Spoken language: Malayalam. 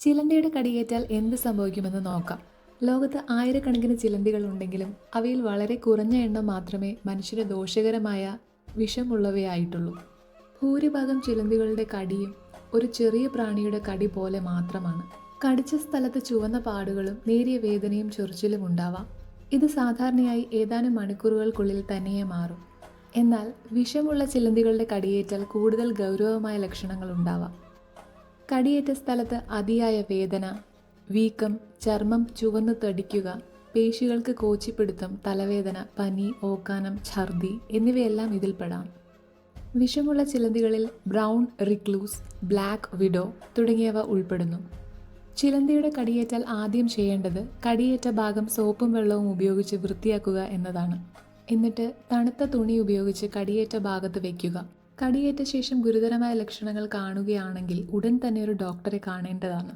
ചിലന്തിയുടെ കടിയേറ്റാൽ എന്ത് സംഭവിക്കുമെന്ന് നോക്കാം. ലോകത്ത് ആയിരക്കണക്കിന് ചിലന്തികൾ ഉണ്ടെങ്കിലും അവയിൽ വളരെ കുറഞ്ഞ എണ്ണം മാത്രമേ മനുഷ്യന് ദോഷകരമായ വിഷമുള്ളവയായിട്ടുള്ളൂ. ഭൂരിഭാഗം ചിലന്തികളുടെ കടിയും ഒരു ചെറിയ പ്രാണിയുടെ കടി പോലെ മാത്രമാണ്. കടിച്ച സ്ഥലത്ത് ചുവന്ന പാടുകളും നേരിയ വേദനയും ചൊറിച്ചിലും ഉണ്ടാവാം. ഇത് സാധാരണയായി ഏതാനും മണിക്കൂറുകൾക്കുള്ളിൽ തനിയെ മാറും. എന്നാൽ വിഷമുള്ള ചിലന്തികളുടെ കടിയേറ്റാൽ കൂടുതൽ ഗൗരവമായ ലക്ഷണങ്ങൾ ഉണ്ടാവാം. കടിയേറ്റ സ്ഥലത്ത് അതിയായ വേദന വീക്കം ചർമ്മം ചുവന്നു തടിക്കുക പേശികൾക്ക് കോച്ചിപ്പിടുത്തം തലവേദന പനി ഓക്കാനം ഛർദി എന്നിവയെല്ലാം ഇതിൽപ്പെടാം. വിഷമുള്ള ചിലന്തികളിൽ ബ്രൗൺ റിക്ലൂസ് ബ്ലാക്ക് വിഡോ തുടങ്ങിയവ ഉൾപ്പെടുന്നു. ചിലന്തിയുടെ കടിയേറ്റാൽ ആദ്യം ചെയ്യേണ്ടത് കടിയേറ്റ ഭാഗം സോപ്പും വെള്ളവും ഉപയോഗിച്ച് വൃത്തിയാക്കുക എന്നതാണ്. എന്നിട്ട് തണുത്ത തുണി ഉപയോഗിച്ച് കടിയേറ്റ ഭാഗത്ത് വയ്ക്കുക കടിയേറ്റ ശേഷം ഗുരുതരമായ ലക്ഷണങ്ങൾ കാണുകയാണെങ്കിൽ ഉടൻ തന്നെ ഒരു ഡോക്ടറെ കാണേണ്ടതാണ്.